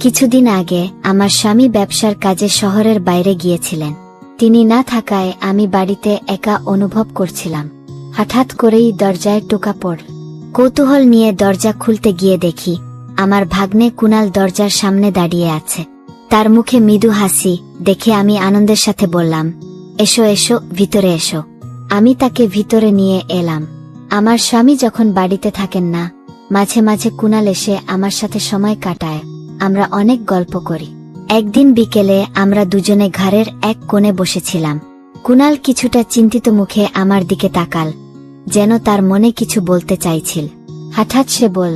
কিছুদিন আগে আমার স্বামী ব্যবসার কাজে শহরের বাইরে গিয়েছিলেন। তিনি না থাকায় আমি বাড়িতে একা অনুভব করছিলাম। হঠাৎ করেই দরজায় টোকা পড়ল কৌতূহল নিয়ে দরজা খুলতে গিয়ে দেখি, আমার ভাগ্নে কুনাল দরজার সামনে দাঁড়িয়ে আছে। তার মুখে মৃদু হাসি দেখে আমি আনন্দের সাথে বললাম, এসো এসো, ভিতরে এসো। আমি তাকে ভিতরে নিয়ে এলাম। আমার স্বামী যখন বাড়িতে থাকেন না মাঝে মাঝে কুনাল এসে আমার সাথে সময় কাটায়। আমরা অনেক গল্প করি। একদিন বিকেলে আমরা দুজনে ঘরের এক কোণে বসেছিলাম। কুনাল কিছুটা চিন্তিত মুখে আমার দিকে তাকাল, যেন তার মনে কিছু বলতে চাইছিল। হঠাৎ সে বল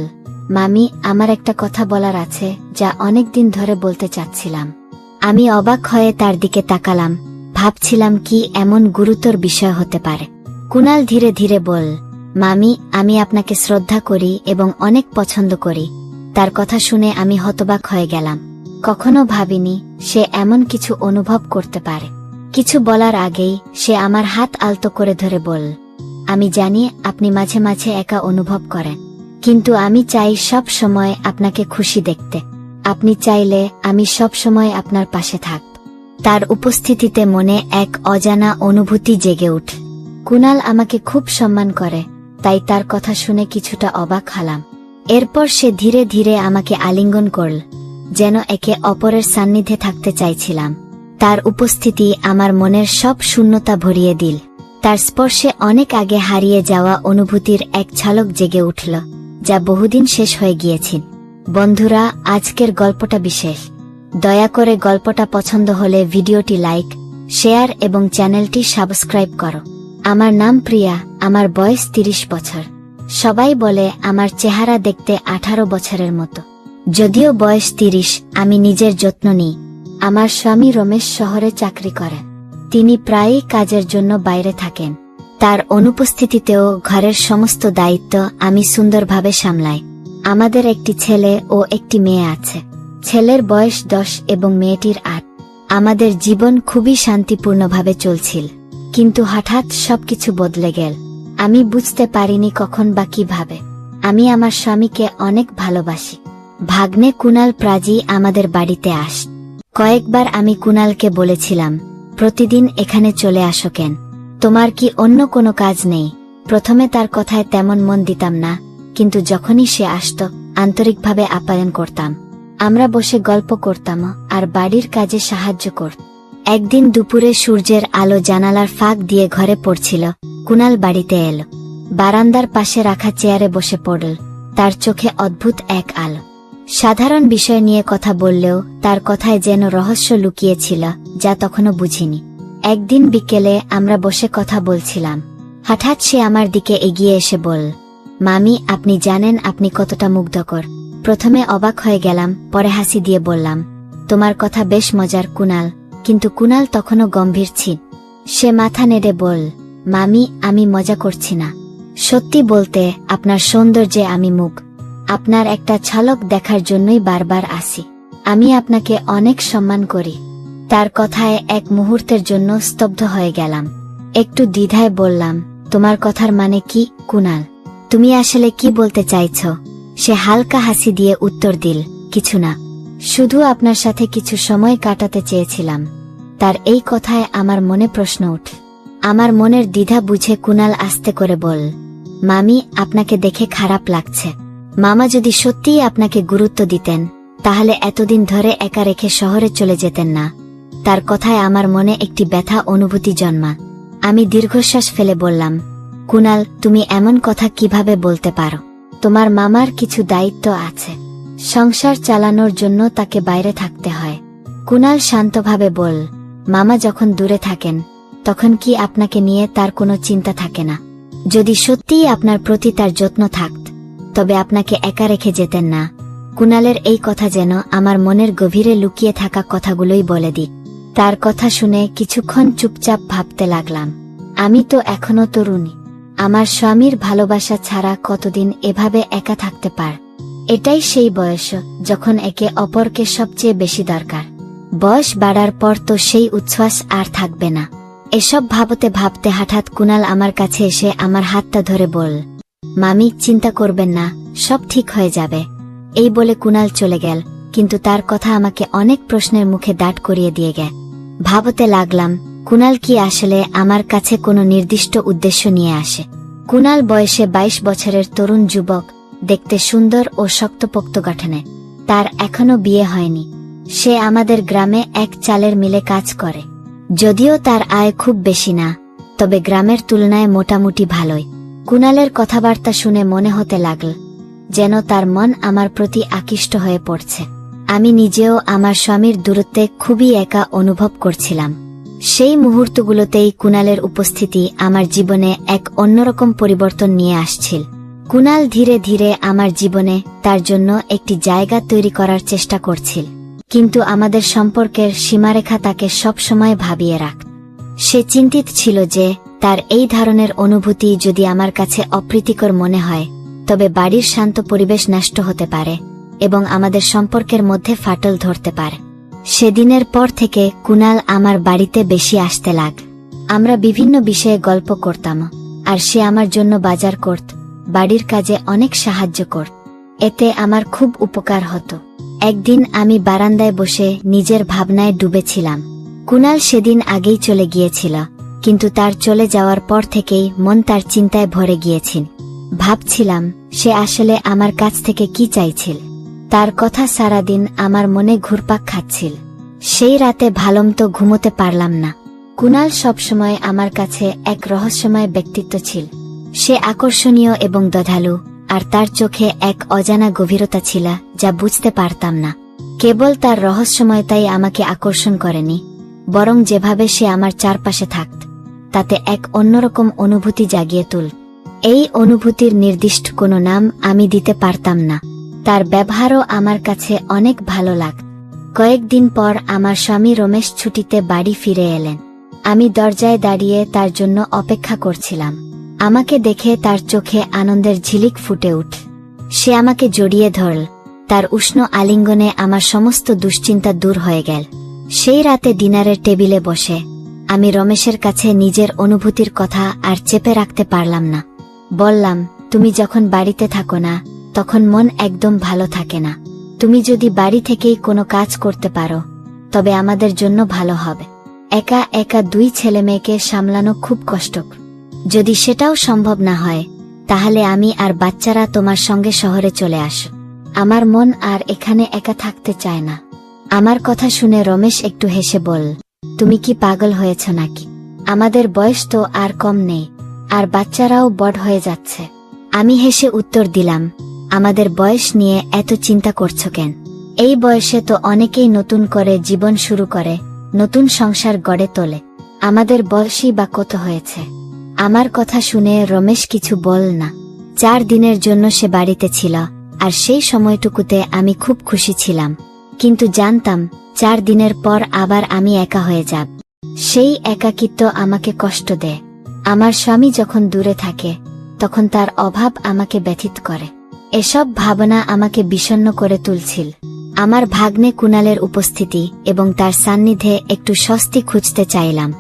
মামি, আমার একটা কথা বলার আছে যা অনেক দিন ধরে বলতে চাচ্ছিলাম। আমি অবাক হয়ে তার দিকে তাকালাম, ভাবছিলাম কি এমন গুরুতর বিষয় হতে পারে। কুনাল ধীরে ধীরে বল মামি, আমি আপনাকে শ্রদ্ধা করি এবং অনেক পছন্দ করি। তার কথা শুনে আমি হতবাক হয়ে গেলাম। কখনো ভাবিনি সে এমন কিছু অনুভব করতে পারে। কিছু বলার আগেই সে আমার হাত আলতো করে ধরে বল আমি জানি আপনি মাঝে মাঝে একা অনুভব করেন, কিন্তু আমি চাই সব সময় আপনাকে খুশি দেখতে। আপনি চাইলে আমি সব সময় আপনার পাশে থাক তার উপস্থিতিতে মনে এক অজানা অনুভূতি জেগে উঠ। কুনাল আমাকে খুব সম্মান করে। তাই তার কথা শুনে কিছুটা অবাক হলাম। এরপর সে ধীরে ধীরে আমাকে আলিঙ্গন করল, যেন একে অপরের সান্নিধ্যে থাকতে চাইছিলাম। তার উপস্থিতি আমার মনের সব শূন্যতা ভরিয়ে দিল। তার স্পর্শে অনেক আগে হারিয়ে যাওয়া অনুভূতির এক ঝলক জেগে উঠল, যা বহুদিন শেষ হয়ে গিয়েছিল। বন্ধুরা, আজকের গল্পটা বিশেষ। দয়া করে গল্পটা পছন্দ হলে ভিডিওটি লাইক, শেয়ার এবং চ্যানেলটি সাবস্ক্রাইব করো। আমার নাম প্রিয়া, আমার বয়স তিরিশ বছর। সবাই বলে আমার চেহারা দেখতে আঠারো বছরের মতো। যদিও বয়স তিরিশ, আমি নিজের যত্ন নিই। আমার স্বামী রমেশ শহরে চাকরি করেন। তিনি প্রায়ই কাজের জন্য বাইরে থাকেন। তার অনুপস্থিতিতেও ঘরের সমস্ত দায়িত্ব আমি সুন্দরভাবে সামলাই। আমাদের একটি ছেলে ও একটি মেয়ে আছে। ছেলের বয়স দশ এবং মেয়েটির আট। আমাদের জীবন খুবই শান্তিপূর্ণভাবে চলছিল। কিন্তু হঠাৎ সবকিছু বদলে গেল। আমি বুঝতে পারিনি কখন বা কীভাবে। আমি আমার স্বামীকে অনেক ভালোবাসি। ভাগ্নে কুনাল প্রাজি আমাদের বাড়িতে আস। কয়েকবার আমি কুনালকে বলেছিলাম, প্রতিদিন এখানে চলে আসো কেন? তোমার কি অন্য কোনো কাজ নেই? প্রথমে তার কথায় তেমন মন দিতাম না, কিন্তু যখনই সে আসত, আন্তরিকভাবে আপ্যায়ন করতাম। আমরা বসে গল্প করতাম আর বাড়ির কাজে সাহায্য কর একদিন দুপুরে সূর্যের আলো জানালার ফাঁক দিয়ে ঘরে পড়ছিল। কুনাল বাড়িতে এলো। বারান্দার পাশে রাখা চেয়ারে বসে পড়ল। তার চোখে অদ্ভুত এক আলো। সাধারণ বিষয় নিয়ে কথা বললেও তার কথায় যেন রহস্য লুকিয়েছিল, যা তখনও বুঝিনি। একদিন বিকেলে আমরা বসে কথা বলছিলাম। হঠাৎ সে আমার দিকে এগিয়ে এসে বল, মামি, আপনি জানেন আপনি কতটা মুগ্ধকর। প্রথমে অবাক হয়ে গেলাম, পরে হাসি দিয়ে বললাম, তোমার কথা বেশ মজার, কুনাল। কিন্তু কুনাল তখনও গম্ভীর ছিল সে মাথা নেড়ে বল, মামি, আমি মজা করছি না। সত্যি বলতে, আপনার সৌন্দর্যে আমি মুখ আপনার একটা ঝলক দেখার জন্যই বারবার আসি। আমি আপনাকে অনেক সম্মান করি। তার কথায় এক মুহূর্তের জন্য স্তব্ধ হয়ে গেলাম। একটু দ্বিধায় বললাম, তোমার কথার মানে কি, কুনাল? তুমি আসলে কি বলতে চাইছ? সে হালকা হাসি দিয়ে উত্তর দিল, কিছু না। শুধু আপনার সাথে কিছু সময় কাটাতে চেয়েছিলাম। তার এই কথায় আমার মনে প্রশ্ন উঠ। আমার মনের দ্বিধা বুঝে কুনাল আস্তে করে বল, মামি, আপনাকে দেখে খারাপ লাগছে। মামা যদি সত্যিই আপনাকে গুরুত্ব দিতেন, তাহলে এতদিন ধরে একা রেখে শহরে চলে যেতেন না। তার কথায় আমার মনে একটি ব্যথা অনুভূতি জন্মা। আমি দীর্ঘশ্বাস ফেলে বললাম, কুনাল, তুমি এমন কথা কীভাবে বলতে পারো? তোমার মামার কিছু দায়িত্ব আছে। সংসার চালানোর জন্য তাকে বাইরে থাকতে হয়। কুনাল শান্তভাবে বল, মামা যখন দূরে থাকেন, তখন কি আপনাকে নিয়ে তার কোনো চিন্তা থাকে না? যদি সত্যিই আপনার প্রতি তার যত্ন থাকত, তবে আপনাকে একা রেখে যেতেন না। কুনালের এই কথা যেন আমার মনের গভীরে লুকিয়ে থাকা কথাগুলোই বলে দিক। তার কথা শুনে কিছুক্ষণ চুপচাপ ভাবতে লাগলাম। আমি তো এখনও তরুণী, আমার স্বামীর ভালোবাসা ছাড়া কতদিন এভাবে একা থাকতে পার? এটাই সেই বয়স যখন একে অপরকে সবচেয়ে বেশি দরকার। বয়স বাড়ার পর তো সেই উচ্ছ্বাস আর থাকবে না। এসব ভাবতে ভাবতে হঠাৎ কুনাল আমার কাছে এসে আমার হাতটা ধরে বল মামি, চিন্তা করবেন না, সব ঠিক হয়ে যাবে। এই বলে কুনাল চলে গেল, কিন্তু তার কথা আমাকে অনেক প্রশ্নের মুখে দাঁড় করিয়ে দিয়ে গে। ভাবতে লাগলাম, কুনাল কি আসলে আমার কাছে কোনো নির্দিষ্ট উদ্দেশ্য নিয়ে আসে? কুনাল বয়সে ২২ বছরের তরুণ যুবক দেখতে সুন্দর ও শক্তপোক্ত গঠনে। তার এখনও বিয়ে হয়নি। সে আমাদের গ্রামে এক চালের মিলে কাজ করে। যদিও তার আয় খুব বেশি না, তবে গ্রামের তুলনায় মোটামুটি ভালোই। কুনালের কথাবার্তা শুনে মনে হতে লাগল, যেন তার মন আমার প্রতি আকৃষ্ট হয়ে পড়ছে। আমি নিজেও আমার স্বামীর দূরত্বে খুবই একা অনুভব করছিলাম। সেই মুহূর্তগুলোতেই কুনালের উপস্থিতি আমার জীবনে এক অন্যরকম পরিবর্তন নিয়ে আসছিল। কুনাল ধীরে ধীরে আমার জীবনে তার জন্য একটি জায়গা তৈরি করার চেষ্টা করছিল। কিন্তু আমাদের সম্পর্কের সীমারেখা তাকে সবসময় ভাবিয়ে রাখ। সে চিন্তিত ছিল যে তার এই ধরনের অনুভূতি যদি আমার কাছে অপ্রীতিকর মনে হয়, তবে বাড়ির শান্ত পরিবেশ নষ্ট হতে পারে এবং আমাদের সম্পর্কের মধ্যে ফাটল ধরতে পারে। সেদিনের পর থেকে কুনাল আমার বাড়িতে বেশি আসতে লাগ। আমরা বিভিন্ন বিষয়ে গল্প করতাম, আর সে আমার জন্য বাজার করত বাড়ির কাজে অনেক সাহায্য করত এতে আমার খুব উপকার হতো। একদিন আমি বারান্দায় বসে নিজের ভাবনায় ডুবেছিলাম। কুনাল সেদিন আগেই চলে গিয়েছিল, কিন্তু তার চলে যাওয়ার পর থেকেই মন তার চিন্তায় ভরে গিয়েছিল। ভাবছিলাম, সে আসলে আমার কাছ থেকে কি চাইছিল? তার কথা সারাদিন আমার মনে ঘুরপাক খাচ্ছিল। সেই রাতে ভালমতো ঘুমোতে পারলাম না। কুনাল সবসময় আমার কাছে এক রহস্যময় ব্যক্তিত্ব ছিল। সে আকর্ষণীয় এবং দধালু, আর তার চোখে এক অজানা গভীরতা ছিল, যা বুঝতে পারতাম না। কেবল তার রহস্যময়তাই আমাকে আকর্ষণ করেনি, বরং যেভাবে সে আমার চারপাশে থাকত, তাতে এক অন্যরকম অনুভূতি জাগিয়ে তুল। এই অনুভূতির নির্দিষ্ট কোনো নাম আমি দিতে পারতাম না। তার ব্যবহারও আমার কাছে অনেক ভালো লাগ। কয়েকদিন পর আমার স্বামী রমেশ ছুটিতে বাড়ি ফিরে এলেন। আমি দরজায় দাঁড়িয়ে তার জন্য অপেক্ষা করছিলাম। আমাকে দেখে তার চোখে আনন্দের ঝিলিক ফুটে উঠ। সে আমাকে জড়িয়ে ধরল। তার উষ্ণ আলিঙ্গনে আমার সমস্ত দুশ্চিন্তা দূর হয়ে গেল। সেই রাতে ডিনারের টেবিলে বসে আমি রমেশের কাছে নিজের অনুভূতির কথা আর চেপে রাখতে পারলাম না। বললাম, তুমি যখন বাড়িতে থাকো না, তখন মন একদম ভালো থাকে না। তুমি যদি বাড়ি থেকেই কোনো কাজ করতে পারো, তবে আমাদের জন্য ভালো হবে। একা একা দুই ছেলে মেয়েকে সামলানো খুব কষ্ট যদি সেটাও সম্ভব না হয়, তাহলে আমি আর বাচ্চারা তোমার সঙ্গে শহরে চলে আসো। আমার মন আর এখানে একা থাকতে চায় না। আমার কথা শুনে রমেশ একটু হেসে বল, তুমি কি পাগল হয়েছ নাকি? আমাদের বয়স তো আর কম নেই, আর বাচ্চারাও বড় হয়ে যাচ্ছে। আমি হেসে উত্তর দিলাম, আমাদের বয়স নিয়ে এত চিন্তা করছ কেন? এই বয়সে তো অনেকেই নতুন করে জীবন শুরু করে, নতুন সংসার গড়ে তোলে। আমাদের বয়সই বা কত হয়েছে? আমার কথা শুনে রমেশ কিছু বল না। চার দিনের জন্য সে বাড়িতে ছিল, আর সেই সময়টুকুতে আমি খুব খুশি ছিলাম। কিন্তু জানতাম, চার দিনের পর আবার আমি একা হয়ে যাব। সেই একাকিত্ব আমাকে কষ্ট দেয়। আমার স্বামী যখন দূরে থাকে, তখন তার অভাব আমাকে ব্যথিত করে। এসব ভাবনা আমাকে বিষণ্ণ করে তুলছিল। আমার ভাগ্নে কুনালের উপস্থিতি এবং তার সান্নিধ্যে একটু স্বস্তি খুঁজতে চাইলাম।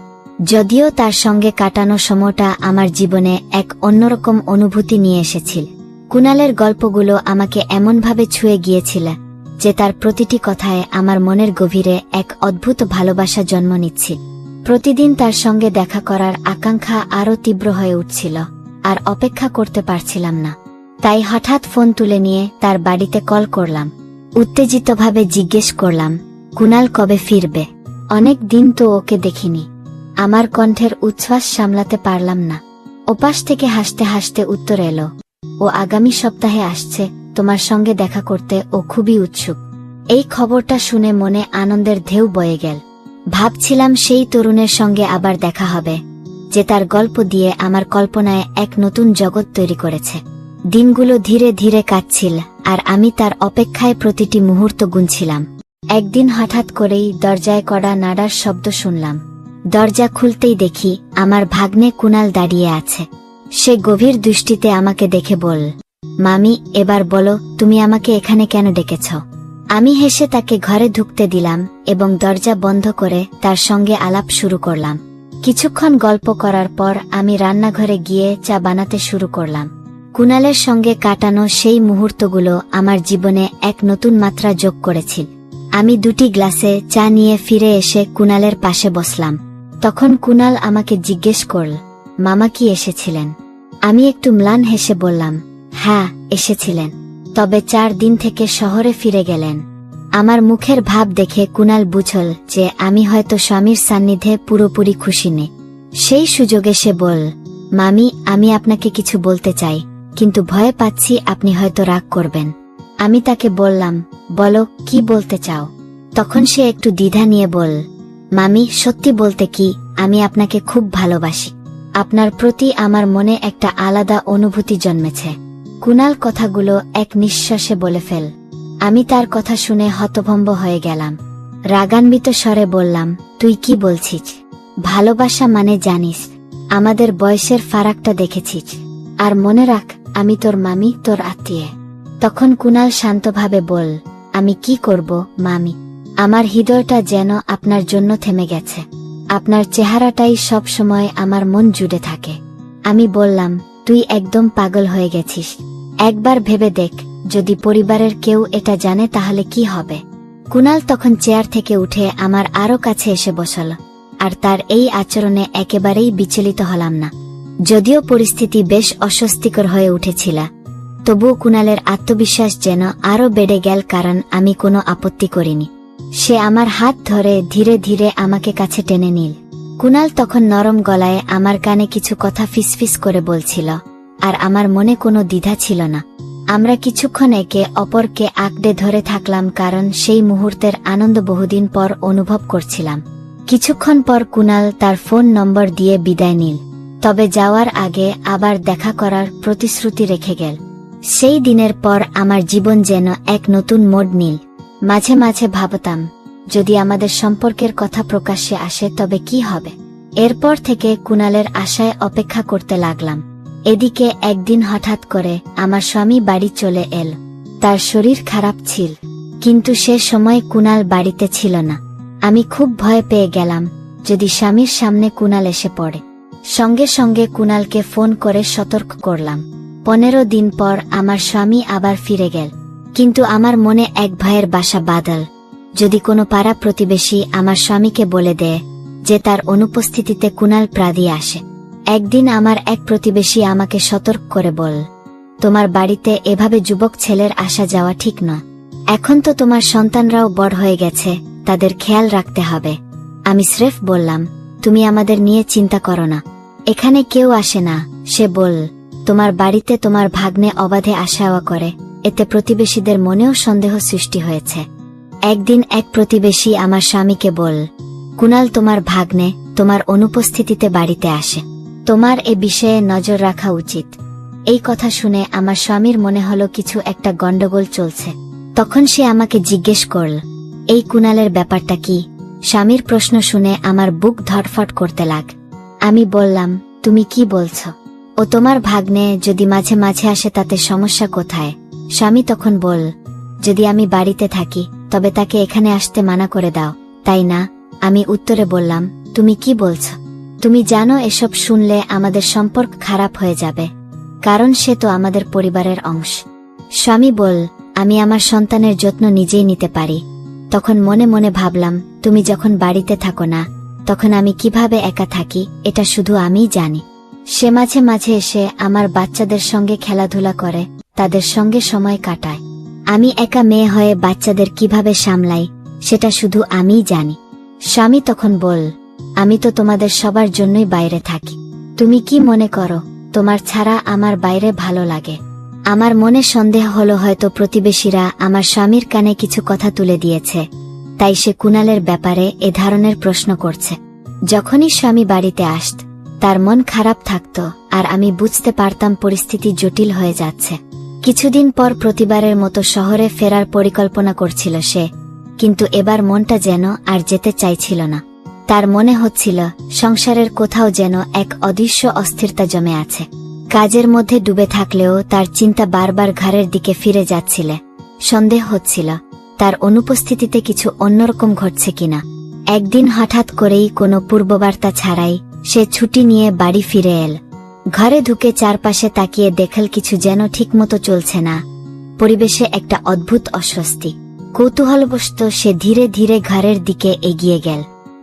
যদিও তার সঙ্গে কাটানো সময়টা আমার জীবনে এক অন্যরকম অনুভূতি নিয়ে এসেছিল। কুনালের গল্পগুলো আমাকে এমনভাবে ছুঁয়ে গিয়েছিল যে তার প্রতিটি কথায় আমার মনের গভীরে এক অদ্ভুত ভালোবাসা জন্ম নিচ্ছিল প্রতিদিন তার সঙ্গে দেখা করার আকাঙ্ক্ষা আরও তীব্র হয়ে উঠছিল, আর অপেক্ষা করতে পারছিলাম না। তাই হঠাৎ ফোন তুলে নিয়ে তার বাড়িতে কল করলাম। উত্তেজিতভাবে জিজ্ঞেস করলাম কুনাল কবে ফিরবে? অনেক দিন তো ওকে দেখিনি। আমার কণ্ঠের উচ্ছ্বাস সামলাতে পারলাম না। ওপাশ থেকে হাসতে হাসতে উত্তর এলো, ও আগামী সপ্তাহে আসছে, তোমার সঙ্গে দেখা করতে ও খুবই উৎসুক। এই খবরটা শুনে মনে আনন্দের ঢেউ বয়ে গেল। ভাবছিলাম সেই তরুণের সঙ্গে আবার দেখা হবে, যে তার গল্প দিয়ে আমার কল্পনায় এক নতুন জগৎ তৈরি করেছে। দিনগুলো ধীরে ধীরে কাটছিল, আর আমি তার অপেক্ষায় প্রতিটি মুহূর্ত গুনছিলাম। একদিন হঠাৎ করেই দরজায় কড়া নাড়ার শব্দ শুনলাম। দরজা খুলতেই দেখি আমার ভাগ্নে কুনাল দাঁড়িয়ে আছে। সে গভীর দৃষ্টিতে আমাকে দেখে বল, মামি, এবার বলো, তুমি আমাকে এখানে কেন ডেকেছ? আমি হেসে তাকে ঘরে ঢুকতে দিলাম এবং দরজা বন্ধ করে তার সঙ্গে আলাপ শুরু করলাম। কিছুক্ষণ গল্প করার পর আমি রান্নাঘরে গিয়ে চা বানাতে শুরু করলাম। কুনালের সঙ্গে কাটানো সেই মুহূর্তগুলো আমার জীবনে এক নতুন মাত্রা যোগ করেছিল। আমি দুটি গ্লাসে চা নিয়ে ফিরে এসে কুনালের পাশে বসলাম। তখন কুনাল আমাকে জিজ্ঞেস করল, মামা কি এসেছিলেন? আমি একটু ম্লান হেসে বললাম হ্যাঁ এসেছিলেন। তবে চার দিন থেকে শহরে ফিরে গেলেন। আমার মুখের ভাব দেখে কুনাল বুঝল যে আমি হয়তো স্বামীর সান্নিধ্যে পুরোপুরি খুশি নেই সেই সুযোগে সে বল মামি, আমি আপনাকে কিছু বলতে চাই, কিন্তু ভয় পাচ্ছি আপনি হয়তো রাগ করবেন। আমি তাকে বললাম, বলো, কি বলতে চাও? তখন সে একটু দ্বিধা নিয়ে বল মামি, সত্যি বলতে কি, আমি আপনাকে খুব ভালোবাসি। আপনার প্রতি আমার মনে একটা আলাদা অনুভূতি জন্মেছে। কুনাল কথাগুলো এক নিঃশ্বাসে বলে ফেল। আমি তার কথা শুনে হতভম্ব হয়ে গেলাম। রাগান্বিত স্বরে বললাম, তুই কি বলছিস? ভালোবাসা মানে জানিস, আমাদের বয়সের ফারাকটা দেখেছিস। আর মনে রাখ, আমি তোর মামি, তোর আত্মীয়। তখন কুনাল শান্তভাবে বল, আমি কি করব, মামি? আমার হৃদয়টা যেন আপনার জন্য থেমে গেছে। আপনার চেহারাটাই সব সময় আমার মন জুড়ে থাকে। আমি বললাম, তুই একদম পাগল হয়ে গেছিস। একবার ভেবে দেখ, যদি পরিবারের কেউ এটা জানে তাহলে কি হবে? কুনাল তখন চেয়ার থেকে উঠে আমার আরও কাছে এসে বসল, আর তার এই আচরণে একেবারেই বিচলিত হলাম না। যদিও পরিস্থিতি বেশ অস্বস্তিকর হয়ে উঠেছিল, তবুও কুনালের আত্মবিশ্বাস যেন আরও বেড়ে গেল কারণ আমি কোনো আপত্তি করিনি। সে আমার হাত ধরে ধীরে ধীরে আমাকে কাছে টেনে নিল। কুনাল তখন নরম গলায় আমার কানে কিছু কথা ফিসফিস করে বলছিল, আর আমার মনে কোনো দ্বিধা ছিল না। আমরা কিছুক্ষণ একে অপরকে আঁকড়ে ধরে থাকলাম কারণ সেই মুহূর্তের আনন্দ বহুদিন পর অনুভব করছিলাম। কিছুক্ষণ পর কুনাল তার ফোন নম্বর দিয়ে বিদায় নিল, তবে যাওয়ার আগে আবার দেখা করার প্রতিশ্রুতি রেখে গেল। সেই দিনের পর আমার জীবন যেন এক নতুন মোড নিল। মাঝে মাঝে ভাবতাম, যদি আমাদের সম্পর্কের কথা প্রকাশ্যে আসে তবে কি হবে? এরপর থেকে কুনালের আশায় অপেক্ষা করতে লাগলাম। এদিকে একদিন হঠাৎ করে আমার স্বামী বাড়ি চলে এল। তার শরীর খারাপ ছিল, কিন্তু সে সময় কুনাল বাড়িতে ছিল না। আমি খুব ভয় পেয়ে গেলাম, যদি স্বামীর সামনে কুনাল এসে পড়ে। সঙ্গে সঙ্গে কুনালকে ফোন করে সতর্ক করলাম। পনেরো দিন পর আমার স্বামী আবার ফিরে গেল। কিন্তু আমার মনে এক ভয়ের বাসা বাদল। যদি কোনো পাড়া প্রতিবেশী আমার স্বামীকে বলে দেয় যে তার অনুপস্থিতিতে কুনাল প্রাদি আসে, একদিন আমার এক প্রতিবেশী আমাকে সতর্ক করে বল, তোমার বাড়িতে এভাবে যুবক ছেলের আসা যাওয়া ঠিক নয় এখন তো তোমার সন্তানরাও বড় হয়ে গেছে, তাদের খেয়াল রাখতে হবে। আমি স্রেফ বললাম, তুমি আমাদের নিয়ে চিন্তা করো না। এখানে কেউ আসে না। সে বল, তোমার বাড়িতে তোমার ভাগ্নে অবাধে আসাওয়া করে। এতে প্রতিবেশীদের মনেও সন্দেহ সৃষ্টি হয়েছে। একদিন এক প্রতিবেশী আমার স্বামীকে বল, কুনাল, তোমার ভাগ্নে তোমার অনুপস্থিতিতে বাড়িতে আসে। তোমার এ বিষয়ে নজর রাখা উচিত এই কথা শুনে আমার স্বামীর মনে হলো কিছু একটা গন্ডগোল চলছে। তখন সে আমাকে জিজ্ঞেস করল, এই কুনালের ব্যাপারটা কি স্বামীর প্রশ্ন শুনে আমার বুক ধটফট করতে লাগ। আমি বললাম, তুমি কি বলছ? ও তোমার ভাগ্নে যদি মাঝে মাঝে আসে তাতে সমস্যা কোথায়? স্বামী তখন বল, যদি আমি বাড়িতে থাকি, তবে তাকে এখানে আসতে মানা করে দাও। তাই না? আমি উত্তরে বললাম, তুমি কি বলছ? তুমি জানো এসব শুনলে আমাদের সম্পর্ক খারাপ হয়ে যাবে। কারণ সে তো আমাদের পরিবারের অংশ। স্বামী বল, আমি আমার সন্তানের যত্ন নিজেই নিতে পারি। তখন মনে মনে ভাবলাম, তুমি যখন বাড়িতে থাকো না, তখন আমি কীভাবে একা থাকি, এটা শুধু আমিই জানি। সে মাঝে মাঝে এসে আমার বাচ্চাদের সঙ্গে খেলাধুলা করে তাদের সঙ্গে সময় কাটায়। আমি একা মেয়ে হয়ে বাচ্চাদের কীভাবে সামলাই, সেটা শুধু আমিই জানি। স্বামী তখন বল, আমি তো তোমাদের সবার জন্যই বাইরে থাকি। তুমি কি মনে করো, তোমার ছাড়া আমার বাইরে ভালো লাগে? আমার মনে সন্দেহ হলো হয়তো প্রতিবেশীরা আমার স্বামীর কানে কিছু কথা তুলে দিয়েছে। তাই সে কুনালের ব্যাপারে এ ধরনের প্রশ্ন করছে। যখনই স্বামী বাড়িতে আসত, তার মন খারাপ থাকত আর আমি বুঝতে পারতাম পরিস্থিতি জটিল হয়ে যাচ্ছে। কিছুদিন পর প্রতিবারের মতো শহরে ফেরার পরিকল্পনা করছিল সে, কিন্তু এবার মনটা যেন আর যেতে চাইছিল না। তার মনে হচ্ছিল, সংসারের কোথাও যেন এক অদৃশ্য অস্থিরতা জমে আছে। কাজের মধ্যে ডুবে থাকলেও তার চিন্তা বারবার ঘরের দিকে ফিরে যাচ্ছিল। সন্দেহ হচ্ছিল, তার অনুপস্থিতিতে কিছু অন্যরকম ঘটছে কিনা। একদিন হঠাৎ করেই কোনো পূর্ববার্তা ছাড়াই সে ছুটি নিয়ে বাড়ি ফিরে এল। ঘরে ঢুকে চারপাশে তাকিয়ে দেখল কিছু যেন ঠিকমতো চলছে না। পরিবেশে একটা অদ্ভুত অস্বস্তি। কৌতূহলবশত সে ধীরে ধীরে ঘরের দিকে এগিয়ে গেল।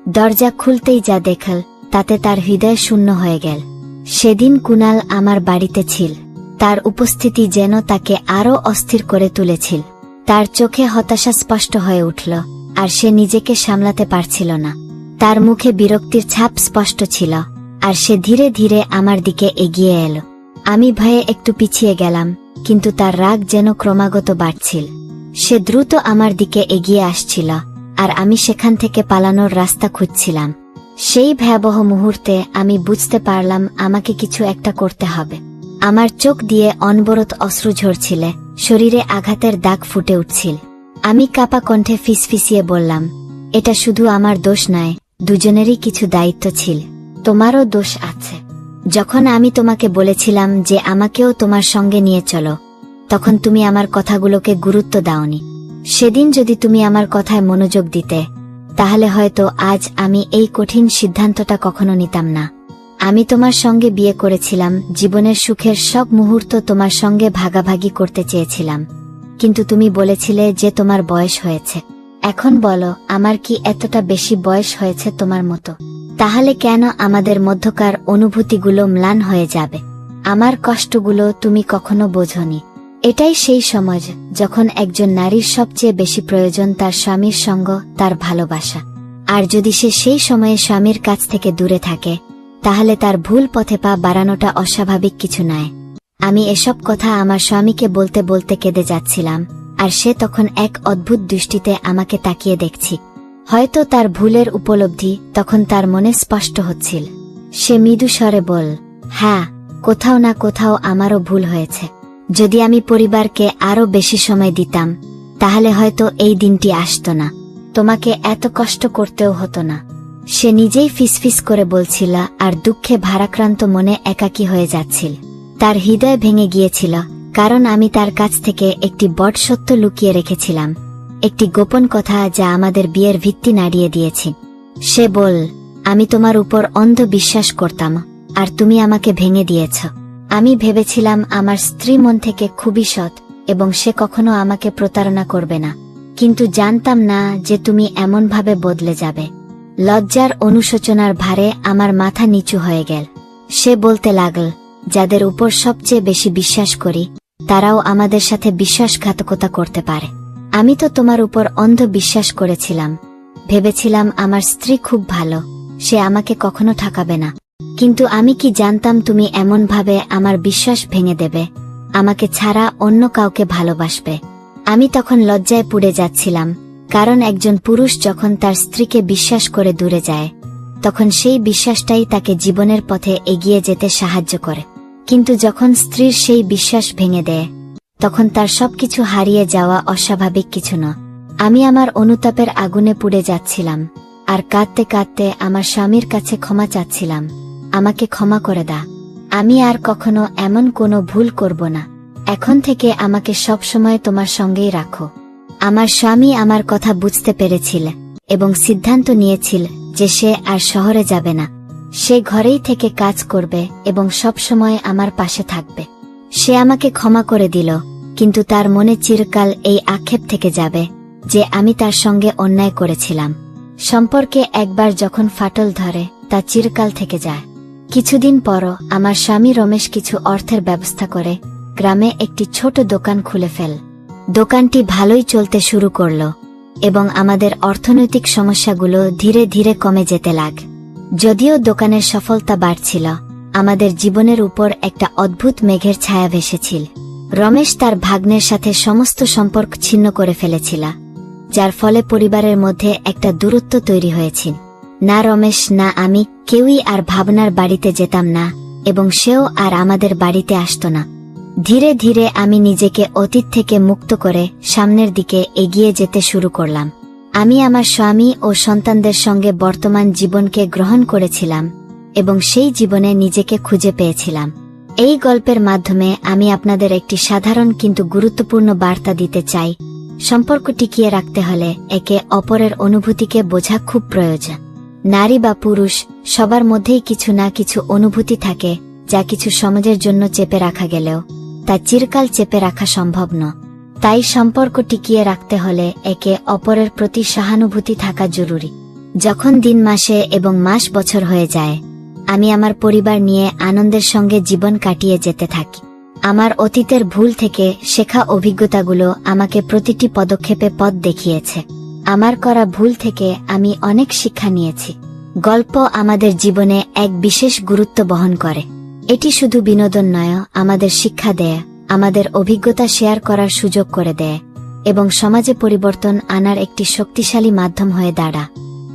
দরজা খুলতেই যা দেখল, তাতে তার হৃদয় শূন্য হয়ে গেল। সেদিন কুনাল আমার বাড়িতে ছিল। তার উপস্থিতি যেন তাকে আরও অস্থির করে তুলেছিল। তার চোখে হতাশা স্পষ্ট হয়ে উঠল, আর সে নিজেকে সামলাতে পারছিল না। তার মুখে বিরক্তির ছাপ স্পষ্ট ছিল। আর সে ধীরে ধীরে আমার দিকে এগিয়ে এলো। আমি ভয়ে একটু পিছিয়ে গেলাম, কিন্তু তার রাগ যেন ক্রমাগত বাড়ছিল। সে দ্রুত আমার দিকে এগিয়ে আসছিল, আর আমি সেখান থেকে পালানোর রাস্তা খুঁজছিলাম। সেই ভয়াবহ মুহূর্তে আমি বুঝতে পারলাম আমাকে কিছু একটা করতে হবে। আমার চোখ দিয়ে অনবরত অশ্রু ঝরছিলে, শরীরে আঘাতের দাগ ফুটে উঠছিল। আমি কাপা কণ্ঠে ফিসফিসিয়ে বললাম, এটা শুধু আমার দোষ নয়, দুজনেরই কিছু দায়িত্ব ছিল। তোমারও দোষ আছে। যখন আমি তোমাকে বলেছিলাম যে আমাকেও তোমার সঙ্গে নিয়ে চলো, তখন তুমি আমার কথাগুলোকে গুরুত্ব দাওনি। সেদিন যদি তুমি আমার কথায় মনোযোগ দিতে, তাহলে হয়তো আজ আমি এই কঠিন সিদ্ধান্তটা কখনো নিতাম না। আমি তোমার সঙ্গে বিয়ে করেছিলাম, জীবনের সুখের সব মুহূর্ত তোমার সঙ্গে ভাগাভাগি করতে চেয়েছিলাম। কিন্তু তুমি বলেছিলে যে তোমার বয়স হয়েছে। এখন বলো, আমার কি এতটা বেশি বয়স হয়েছে তোমার মতো? তাহলে কেন আমাদের মধ্যকার অনুভূতিগুলো ম্লান হয়ে যাবে? আমার কষ্টগুলো তুমি কখনো বোঝনি। এটাই সেই সমাজ যখন একজন নারীর সবচেয়ে বেশি প্রয়োজন তার স্বামীর সঙ্গ, তার ভালোবাসা। আর যদি সে সেই সময়ে স্বামীর কাছ থেকে দূরে থাকে, তাহলে তার ভুল পথে পা বাড়ানোটা অস্বাভাবিক কিছু নয়। আমি এসব কথা আমার স্বামীকে বলতে বলতে কেঁদে যাচ্ছিলাম, আর সে তখন এক অদ্ভুত দৃষ্টিতে আমাকে তাকিয়ে দেখছি। হয়তো তার ভুলের উপলব্ধি তখন তার মনে স্পষ্ট হচ্ছিল। সে মৃদু স্বরে বল হ্যাঁ কোথাও না কোথাও আমারও ভুল হয়েছে। যদি আমি পরিবারকে আরও বেশি সময় দিতাম, তাহলে হয়তো এই দিনটি আসতো না। তোমাকে এত কষ্ট করতেও হতো না। সে নিজেই ফিসফিস করে বলছিল, আর দুঃখে ভারাক্রান্ত মনে একাকী হয়ে যাচ্ছিল। তার হৃদয় ভেঙে গিয়েছিল, কারণ আমি তার কাছ থেকে একটি বট সত্য লুকিয়ে রেখেছিলাম। একটি গোপন কথা যা আমাদের বিয়ের ভিত্তি নাড়িয়ে দিয়েছে। সে বল, আমি তোমার উপর অন্ধ বিশ্বাস করতাম, আর তুমি আমাকে ভেঙে দিয়েছ। আমি ভেবেছিলাম আমার স্ত্রী মন থেকে খুবই সৎ, এবং সে কখনো আমাকে প্রতারণা করবে না। কিন্তু জানতাম না যে তুমি এমনভাবে বদলে যাবে। লজ্জার অনুশোচনার ভারে আমার মাথা নিচু হয়ে গেল। সে বলতে লাগল, যাদের উপর সবচেয়ে বেশি বিশ্বাস করি, তারাও আমাদের সাথে বিশ্বাসঘাতকতা করতে পারে। আমি তো তোমার উপর অন্ধ বিশ্বাস করেছিলাম। ভেবেছিলাম আমার স্ত্রী খুব ভালো, সে আমাকে কখনো ঠকাবে না। কিন্তু আমি কি জানতাম তুমি এমনভাবে আমার বিশ্বাস ভেঙে দেবে? আমাকে ছাড়া অন্য কাউকে ভালোবাসবে। আমি তখন লজ্জায় পুড়ে যাচ্ছিলাম, কারণ একজন পুরুষ যখন তার স্ত্রীকে বিশ্বাস করে দূরে যায়, তখন সেই বিশ্বাসটাই তাকে জীবনের পথে এগিয়ে যেতে সাহায্য করে। কিন্তু যখন স্ত্রীর সেই বিশ্বাস ভেঙে দেয় তখন তার সবকিছু হারিয়ে যাওয়া অস্বাভাবিক কিছু না। আমি আমার অনুতাপের আগুনে পুড়ে যাচ্ছিলাম, আর কাঁদতে কাঁদতে আমার স্বামীর কাছে ক্ষমা চাচ্ছিলাম। আমাকে ক্ষমা করে দা। আমি আর কখনো এমন কোনো ভুল করব না। এখন থেকে আমাকে সবসময় তোমার সঙ্গেই রাখো। আমার স্বামী আমার কথা বুঝতে পেরেছিল এবং সিদ্ধান্ত নিয়েছিল যে সে আর শহরে যাবে না। সে ঘরেই থেকে কাজ করবে এবং সবসময় আমার পাশে থাকবে। সে আমাকে ক্ষমা করে দিল, কিন্তু তার মনে চিরকাল এই আক্ষেপ থেকে যাবে, যে আমি তার সঙ্গে অন্যায় করেছিলাম। সম্পর্কে একবার যখন ফাটল ধরে, তা চিরকাল থেকে যায়। কিছুদিন পরও আমার স্বামী রমেশ কিছু অর্থের ব্যবস্থা করে, গ্রামে একটি ছোট দোকান খুলে ফেল। দোকানটি ভালোই চলতে শুরু করল, এবং আমাদের অর্থনৈতিক সমস্যাগুলো ধীরে ধীরে কমে যেতে লাগ। যদিও দোকানের সফলতা বাড়ছিল আমাদের জীবনের উপর একটা অদ্ভুত মেঘের ছায়া ভেসেছিল। রমেশ তার ভাগ্নের সাথে সমস্ত সম্পর্ক ছিন্ন করে ফেলেছিল, যার ফলে পরিবারের মধ্যে একটা দূরত্ব তৈরি হয়েছিল না রমেশ, না আমি, কেউই আর ভাবনার বাড়িতে যেতাম না, এবং সেও আর আমাদের বাড়িতে আসতো না। ধীরে ধীরে আমি নিজেকে অতীত থেকে মুক্ত করে সামনের দিকে এগিয়ে যেতে শুরু করলাম। আমি আমার স্বামী ও সন্তানদের সঙ্গে বর্তমান জীবনকে গ্রহণ করেছিলাম। এবং সেই জীবনে নিজেকে খুঁজে পেয়েছিলাম। এই গল্পের মাধ্যমে আমি আপনাদের একটি সাধারণ কিন্তু গুরুত্বপূর্ণ বার্তা দিতে চাই। সম্পর্ক টিকিয়ে রাখতে হলে একে অপরের অনুভূতিকে বোঝা খুব প্রয়োজন। নারী বা পুরুষ, সবার মধ্যেই কিছু না কিছু অনুভূতি থাকে, যা কিছু সমাজের জন্য চেপে রাখা গেলেও, তা চিরকাল চেপে রাখা সম্ভব নয় তাই সম্পর্ক টিকিয়ে রাখতে হলে একে অপরের প্রতি সহানুভূতি থাকা জরুরি। যখন দিন মাসে এবং মাস বছর হয়ে যায় আমি আমার পরিবার নিয়ে আনন্দের সঙ্গে জীবন কাটিয়ে যেতে থাকি। আমার অতীতের ভুল থেকে শেখা অভিজ্ঞতাগুলো আমাকে প্রতিটি পদক্ষেপে পথ দেখিয়েছে। আমার করা ভুল থেকে আমি অনেক শিক্ষা নিয়েছি। গল্প আমাদের জীবনে এক বিশেষ গুরুত্ব বহন করে। এটি শুধু বিনোদন নয়, আমাদের শিক্ষা দেয়, আমাদের অভিজ্ঞতা শেয়ার করার সুযোগ করে দেয়, এবং সমাজে পরিবর্তন আনার একটি শক্তিশালী মাধ্যম হয়ে দাঁড়া।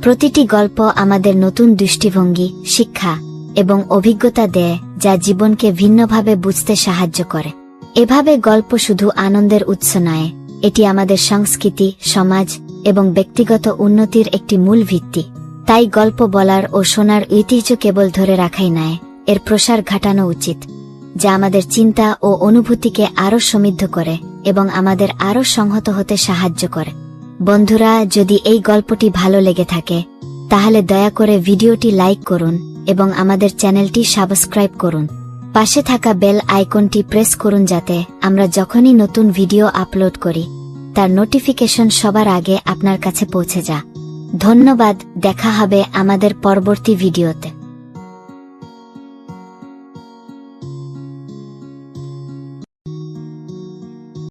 প্রতিটি গল্প আমাদের নতুন দৃষ্টিভঙ্গি, শিক্ষা এবং অভিজ্ঞতা দেয় যা জীবনকে ভিন্নভাবে বুঝতে সাহায্য করে। এভাবে গল্প শুধু আনন্দের উৎস নয়, এটি আমাদের সংস্কৃতি, সমাজ এবং ব্যক্তিগত উন্নতির একটি মূল ভিত্তি। তাই গল্প বলার ও শোনার ঐতিহ্য কেবল ধরে রাখাই নয়, এর প্রসার ঘটানো উচিত, যা আমাদের চিন্তা ও অনুভূতিকে আরও সমৃদ্ধ করে এবং আমাদের আরও সংহত হতে সাহায্য করে। বন্ধুরা, যদি এই গল্পটি ভালো লেগে থাকে, তাহলে দয়া করে ভিডিওটি লাইক করুন। এবং আমাদের চ্যানেলটি সাবস্ক্রাইব করুন। পাশে থাকা বেল আইকনটি প্রেস করুন যাতে আমরা যখনই নতুন ভিডিও আপলোড করি, তার নোটিফিকেশন সবার আগে আপনার কাছে পৌঁছে যা ধন্যবাদ, দেখা হবে আমাদের পরবর্তী ভিডিওতে।